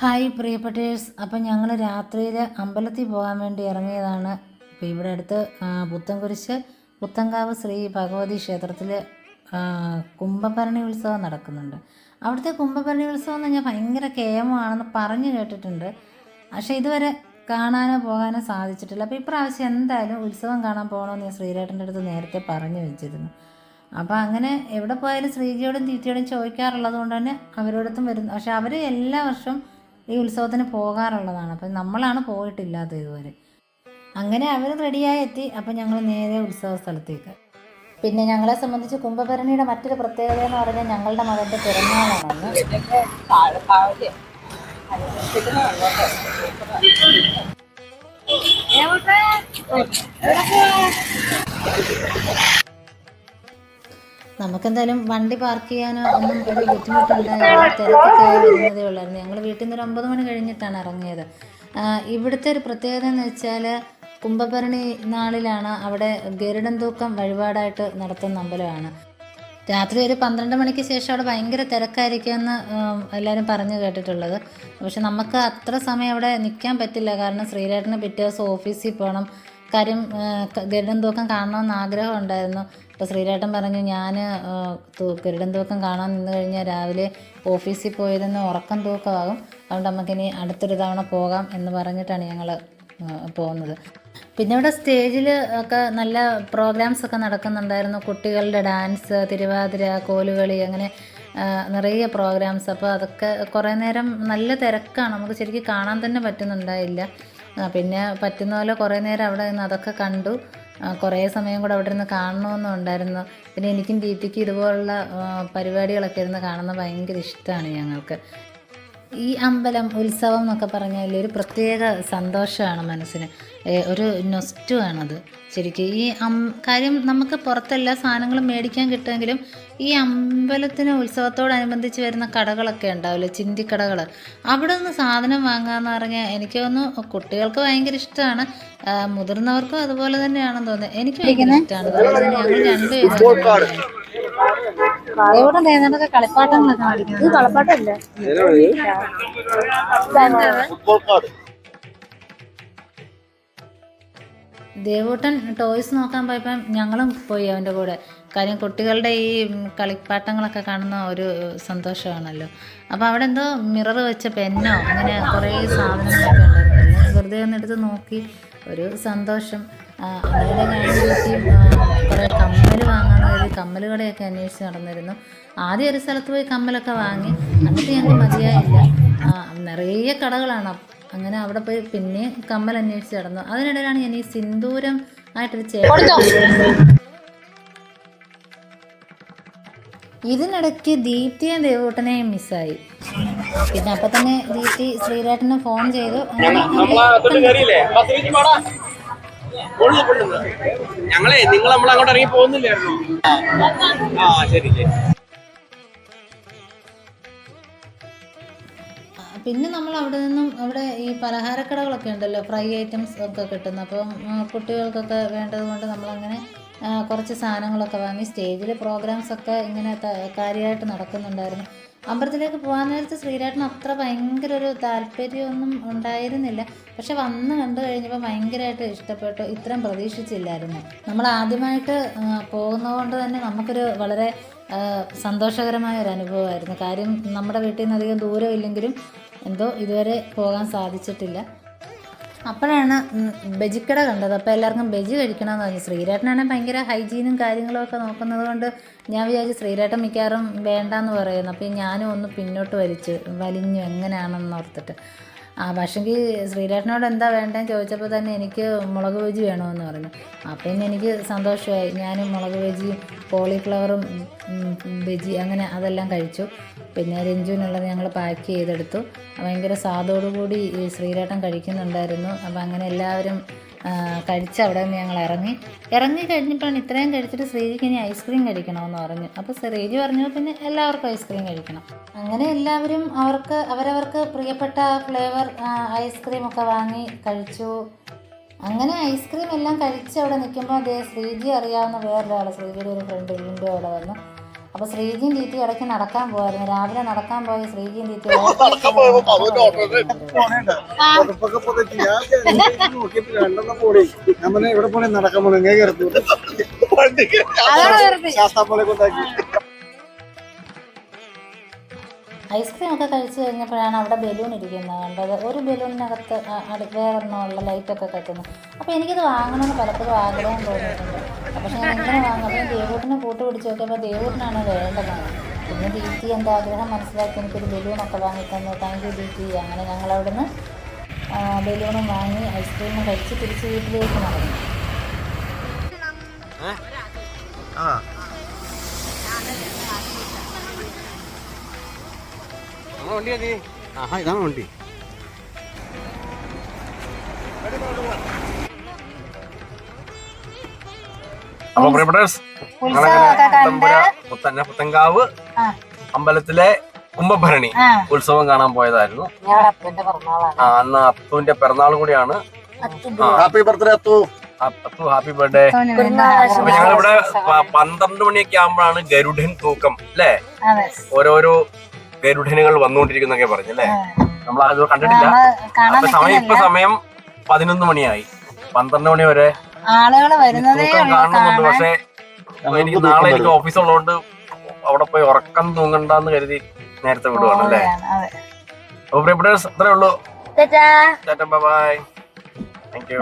Hi പ്രിയപ്പെട്ടേഴ്സ്. അപ്പം ഞങ്ങൾ രാത്രിയിൽ അമ്പലത്തിൽ പോകാൻ വേണ്ടി ഇറങ്ങിയതാണ്. അപ്പോൾ ഇവിടെ അടുത്ത് പുത്തൻകുരിശ് പുത്തൻകാവ് ശ്രീ ഭഗവതി ക്ഷേത്രത്തിൽ കുംഭഭരണി ഉത്സവം നടക്കുന്നുണ്ട്. അവിടുത്തെ കുംഭഭരണി ഉത്സവം എന്ന് പറഞ്ഞാൽ ഭയങ്കര കേമമാണെന്ന് പറഞ്ഞു കേട്ടിട്ടുണ്ട്. പക്ഷേ ഇതുവരെ കാണാനോ പോകാനോ സാധിച്ചിട്ടില്ല. അപ്പോൾ ഇപ്രാവശ്യം എന്തായാലും ഉത്സവം കാണാൻ പോകണമെന്ന് ഞാൻ ശ്രീരേട്ടന്റെ അടുത്ത് നേരത്തെ പറഞ്ഞു വെച്ചിരുന്നു. അപ്പോൾ അങ്ങനെ എവിടെ പോയാലും ശ്രീജിയോടും തീറ്റയോടും ചോദിക്കാറുള്ളത് കൊണ്ട് തന്നെ അവരോടത്തും വരുന്നു. പക്ഷെ അവർ എല്ലാ വർഷവും ഈ ഉത്സവത്തിന് പോകാറുള്ളതാണ്. അപ്പം നമ്മളാണ് പോയിട്ടില്ലാത്ത ഇതുവരെ. അങ്ങനെ അവർ റെഡിയായി എത്തി. അപ്പം ഞങ്ങൾ നേരെ ഉത്സവ സ്ഥലത്തേക്ക്. പിന്നെ ഞങ്ങളെ സംബന്ധിച്ച് കുംഭഭരണിയുടെ മറ്റൊരു പ്രത്യേകത എന്ന് പറഞ്ഞാൽ ഞങ്ങളുടെ മകന്റെ പിറന്നാളാണെന്ന് നമുക്കെന്തായാലും വണ്ടി പാർക്ക് ചെയ്യാനോ ഒന്നും ഒരു ബുദ്ധിമുട്ടുണ്ടായില്ല. തിരക്കൊക്കെ വരുന്നതേ ഉള്ളായിരുന്നു ഞങ്ങൾ വീട്ടിൽ നിന്ന് ഒരു ഒമ്പത് മണി കഴിഞ്ഞിട്ടാണ് ഇറങ്ങിയത്. ഇവിടുത്തെ ഒരു പ്രത്യേകത എന്ന് വെച്ചാൽ കുംഭഭരണി നാളിലാണ് അവിടെ ഗരുഡൻ തൂക്കം വഴിപാടായിട്ട് നടത്തുന്ന അമ്പലമാണ്. രാത്രി ഒരു പന്ത്രണ്ട് മണിക്ക് ശേഷം അവിടെ ഭയങ്കര തിരക്കായിരിക്കുമെന്ന് എല്ലാവരും പറഞ്ഞു കേട്ടിട്ടുള്ളത്. പക്ഷെ നമുക്ക് അത്ര സമയം അവിടെ നിൽക്കാൻ പറ്റില്ല. കാരണം ശ്രീരാട്ടിന് പിറ്റേ ദിവസം ഓഫീസിൽ പോകണം കാര്യം ഗരുഡൻ തൂക്കം കാണണമെന്ന് ആഗ്രഹം ഉണ്ടായിരുന്നു. അപ്പോൾ ശ്രീരാട്ടൻ പറഞ്ഞു ഞാൻ കിരീടം തൂക്കം കാണാൻ നിന്ന് കഴിഞ്ഞാൽ രാവിലെ ഓഫീസിൽ പോയിരുന്ന ഉറക്കം തൂക്കമാകും. അതുകൊണ്ട് നമുക്കിനി അടുത്തൊരു തവണ പോകാം എന്ന് പറഞ്ഞിട്ടാണ് ഞങ്ങൾ പോകുന്നത്. പിന്നെ ഇവിടെ സ്റ്റേജിൽ ഒക്കെ നല്ല പ്രോഗ്രാംസ് ഒക്കെ നടക്കുന്നുണ്ടായിരുന്നു. കുട്ടികളുടെ ഡാൻസ് തിരുവാതിര കോലുകളി അങ്ങനെ നിറയെ പ്രോഗ്രാംസ്. അപ്പോൾ അതൊക്കെ കുറേ നേരം നല്ല തിരക്കാണ്. നമുക്ക് ശരിക്കും കാണാൻ തന്നെ പറ്റുന്നുണ്ടായില്ല. പിന്നെ പറ്റുന്ന പോലെ കുറേ നേരം അവിടെ നിന്ന് അതൊക്കെ കണ്ടു. കുറേ സമയം കൂടെ അവിടെ ഇരുന്ന് കാണണമെന്നും ഉണ്ടായിരുന്നു. പിന്നെ എനിക്കും ദീപ്തിക്കും ഇതുപോലുള്ള പരിപാടികളൊക്കെ ഇരുന്ന് കാണുന്നത് ഭയങ്കര ഇഷ്ടമാണ് ഞങ്ങൾക്ക്. ഈ അമ്പലം ഉത്സവം എന്നൊക്കെ പറഞ്ഞാൽ ഒരു പ്രത്യേക സന്തോഷമാണ് മനസ്സിന്. ഒരു ഒരു നൊസ്റ്റുമാണത് ശരിക്കും ഈ അം കാര്യം നമുക്ക് പുറത്തെല്ലാ സാധനങ്ങളും മേടിക്കാൻ കിട്ടുമെങ്കിലും ഈ അമ്പലത്തിന് ഉത്സവത്തോടനുബന്ധിച്ച് വരുന്ന കടകളൊക്കെ ഉണ്ടാവില്ലേ? ചിന്തിക്കടകൾ അവിടെ നിന്ന് സാധനം വാങ്ങാമെന്ന് പറഞ്ഞാൽ എനിക്ക് തോന്നുന്നു കുട്ടികൾക്ക് ഭയങ്കര ഇഷ്ടമാണ്. മുതിർന്നവർക്കും അതുപോലെ തന്നെയാണെന്ന് തോന്നുന്നത് എനിക്ക് ഭയങ്കര ഇഷ്ടമാണ്. അതുപോലെ തന്നെ ഞങ്ങൾ രണ്ടുപേരും എവിടെ നേതാനൊക്കെ കളിപ്പാട്ടങ്ങളൊക്കെ ഇത് കളിപ്പാട്ടല്ലേ ദേവൂട്ടൻ ടോയ്സ് നോക്കാൻ പോയപ്പം ഞങ്ങളും പോയി അവന്റെ കൂടെ. കാര്യം കുട്ടികളുടെ ഈ കളിപ്പാട്ടങ്ങളൊക്കെ കാണുന്ന ഒരു സന്തോഷമാണല്ലോ. അപ്പോൾ അവിടെ എന്തോ മിറർ വെച്ച പെന്നോ അങ്ങനെ കുറേ സാധനങ്ങളൊക്കെ ഉണ്ടായിരുന്നു. വെറുതെ ഒന്നെടുത്ത് നോക്കി. ഒരു സന്തോഷം. അവരുടെ കാര്യം ഞാൻ കുറേ കമ്മൽ വാങ്ങാമെന്ന് കമ്മൽ അന്വേഷിച്ച് നടന്നിരുന്നു. ആദ്യം ഒരു സ്ഥലത്ത് പോയി കമ്മലൊക്കെ വാങ്ങി. എന്നിട്ട് ഞങ്ങൾ മതിയായില്ല. ആ, നിറയെ കടകളാണ്. അങ്ങനെ അവിടെ പോയി പിന്നെ കമ്മൽ അന്വേഷിച്ച് നടന്നു. അതിനിടയിലാണ് ഞാൻ ഈ സിന്ദൂരം ആയിട്ടൊരു ചേട്ടൻ ഇതിനിടയ്ക്ക് ദീപ്തിയും ദേവൂട്ടനെയും മിസ്സായി. പിന്നെ അപ്പൊ തന്നെ ദീപ്തി ശ്രീരാട്ടനെ ഫോൺ ചെയ്തു. അങ്ങനെ ഞങ്ങളെ നിങ്ങൾ നമ്മൾ അങ്ങോട്ട് ഇറങ്ങി പോകുന്നില്ലായിരുന്നു? ആ ശരി ശരി. പിന്നെ നമ്മൾ അവിടെ നിന്നും അവിടെ ഈ പലഹാരക്കടകളൊക്കെ ഉണ്ടല്ലോ ഫ്രൈ ഐറ്റംസ് ഒക്കെ കിട്ടുന്നു. അപ്പം കുട്ടികൾക്കൊക്കെ വേണ്ടത് കൊണ്ട് നമ്മളങ്ങനെ കുറച്ച് സാധനങ്ങളൊക്കെ വാങ്ങി സ്റ്റേജിൽ പ്രോഗ്രാംസ് ഒക്കെ ഇങ്ങനെ കാര്യമായിട്ട് നടക്കുന്നുണ്ടായിരുന്നു. അമ്പലത്തിലേക്ക് പോകാൻ നേരത്ത് ശ്രീരാട്ടിന് അത്ര ഭയങ്കര ഒരു താല്പര്യമൊന്നും ഉണ്ടായിരുന്നില്ല. പക്ഷെ വന്ന് കണ്ടു കഴിഞ്ഞപ്പോൾ ഭയങ്കരമായിട്ട് ഇഷ്ടപ്പെട്ടു. ഇത്രയും പ്രതീക്ഷിച്ചില്ലായിരുന്നു. നമ്മൾ ആദ്യമായിട്ട് പോകുന്നതുകൊണ്ട് തന്നെ നമുക്കൊരു വളരെ സന്തോഷകരമായ ഒരു അനുഭവമായിരുന്നു. കാര്യം നമ്മുടെ വീട്ടിൽ നിന്ന് അധികം ദൂരമില്ലെങ്കിലും എന്തോ ഇതുവരെ പോകാൻ സാധിച്ചിട്ടില്ല. അപ്പോഴാണ് ബജിക്കട കണ്ടത്. അപ്പോൾ എല്ലാവർക്കും ബജി കഴിക്കണമെന്ന് പറഞ്ഞു. ശ്രീരേട്ടനാണെങ്കിൽ ഭയങ്കര ഹൈജീനും കാര്യങ്ങളും ഒക്കെ നോക്കുന്നത് കൊണ്ട് ഞാൻ വിചാരിച്ചു ശ്രീരേട്ടൻ മിക്കവാറും വേണ്ടാന്ന് പറയുന്നു. അപ്പോൾ ഞാനും ഒന്ന് പിന്നോട്ട് വലിച്ച് വലിഞ്ഞു എങ്ങനെയാണെന്ന് ഓർത്തിട്ട്. ആ പക്ഷെങ്കിൽ ശ്രീരേട്ടനോട് എന്താ വേണ്ടതെന്ന് ചോദിച്ചപ്പോൾ തന്നെ എനിക്ക് മുളക് ബജി വേണമെന്ന് പറഞ്ഞു. അപ്പം പിന്നെ എനിക്ക് സന്തോഷമായി ഞാനും മുളക് ബജിയും കോളിഫ്ലവറും ബജി അങ്ങനെ അതെല്ലാം കഴിച്ചു. പിന്നെ രഞ്ജുവിനുള്ളത് ഞങ്ങൾ പാക്ക് ചെയ്തെടുത്തു. ഭയങ്കര സ്വാദോടുകൂടി ഈ ശ്രീരേട്ടൻ കഴിക്കുന്നുണ്ടായിരുന്നു. അപ്പോൾ അങ്ങനെ എല്ലാവരും കഴിച്ച് അവിടെ നിന്ന് ഞങ്ങൾ ഇറങ്ങി. ഇറങ്ങി കഴിഞ്ഞപ്പോഴാണ് ഇത്രയും കഴിച്ചിട്ട് ശ്രീജിക്ക് ഇനി ഐസ്ക്രീം കഴിക്കണമെന്ന് പറഞ്ഞു. അപ്പോൾ ശ്രീജി പറഞ്ഞു പിന്നെ എല്ലാവർക്കും ഐസ്ക്രീം കഴിക്കണം. അങ്ങനെ എല്ലാവരും അവർക്ക് അവരവർക്ക് പ്രിയപ്പെട്ട ഫ്ലേവർ ഐസ്ക്രീം ഒക്കെ വാങ്ങി കഴിച്ചു. അങ്ങനെ ഐസ്ക്രീം എല്ലാം കഴിച്ച് അവിടെ നിൽക്കുമ്പോൾ അതേ ശ്രീജി അറിയാവുന്ന വേറൊരാൾ ശ്രീജിയുടെ ഒരു ഫ്രണ്ട് വീണ്ടും അവിടെ വന്നു. അപ്പൊ ശ്രീജിയും തീറ്റി ഇടയ്ക്ക് നടക്കാൻ പോയായിരുന്നു രാവിലെ നടക്കാൻ പോയ ശ്രീജിയും തീറ്റി ഇവിടെ പോണേ? നടക്കാൻ പോണേ. ഐസ്ക്രീം ഒക്കെ കഴിച്ചു കഴിഞ്ഞപ്പോഴാണ് അവിടെ ബലൂൺ ഇരിക്കുന്നത് കണ്ടത്. ഒരു ബലൂണിനകത്ത് വേറെ അടി വേറൊരെണ്ണമുള്ള ലൈറ്റൊക്കെ കത്തുന്നത് അപ്പോൾ എനിക്കിത് വാങ്ങണമെന്ന് പലപ്പോഴും ആഗ്രഹം തോന്നിയിട്ടുണ്ട്. പക്ഷേ ഞാൻ എങ്ങനെ വാങ്ങും അപ്പോൾ ഞാൻ ദേവൂട്ടിനെ കൂട്ട് പിടിച്ച് നോക്കിയപ്പോൾ ദേവൂട്ടിനാണ് വേണ്ടതാണ് പിന്നെ ദീപ്തി എന്റെ ആഗ്രഹം മനസ്സിലാക്കി എനിക്കൊരു ബലൂണൊക്കെ വാങ്ങി തന്നു. താങ്ക് യു ദീപ്തി അങ്ങനെ ഞങ്ങൾ അവിടുന്ന് ബലൂണും വാങ്ങി ഐസ്ക്രീമും കഴിച്ച് തിരിച്ച് വീട്ടിലേക്ക് നടന്നു. ആ. വണ്ടി ആഹാ ഇതാണ് വണ്ടി. അപ്പൊ പ്രിയപ്പെട്ടേഴ്സ് പുത്തന്നെ പുത്തങ്കാവ് അമ്പലത്തിലെ കുംഭഭരണി ഉത്സവം കാണാൻ പോയതായിരുന്നു. ആ, അന്ന് അത്തുവിന്റെ പിറന്നാൾ കൂടിയാണ്. Happy birthday Athu Athu happy birthday അപ്പൊ ഞങ്ങളിവിടെ പന്ത്രണ്ട് മണിയൊക്കെ ആകുമ്പോഴാണ് ഗരുഡൻ തൂക്കം അല്ലേ? ഓരോരോ ഗരുഡനുകൾ വന്നുകൊണ്ടിരിക്കുന്നൊക്കെ പറഞ്ഞു അല്ലേ? നമ്മൾ അത് കണ്ടിട്ടില്ല. അപ്പൊ സമയം ഇപ്പൊ സമയം പതിനൊന്ന് മണിയായി. പന്ത്രണ്ട് മണി വരെ ആളുകൾ വരുന്നതേ കാണുന്നുണ്ട് പക്ഷെ എനിക്ക് നാളെ എനിക്ക് ഓഫീസ് ഉള്ളതുകൊണ്ട് അവിടെ പോയി ഉറക്കം തൂങ്ങണ്ടെന്ന് കരുതി നേരത്തെ വിടുവാണ് അല്ലേ? അപ്പൊ പ്രിയപ്പെട്ടേഴ്സ് അത്രേ ഉള്ളൂ. Bye thank you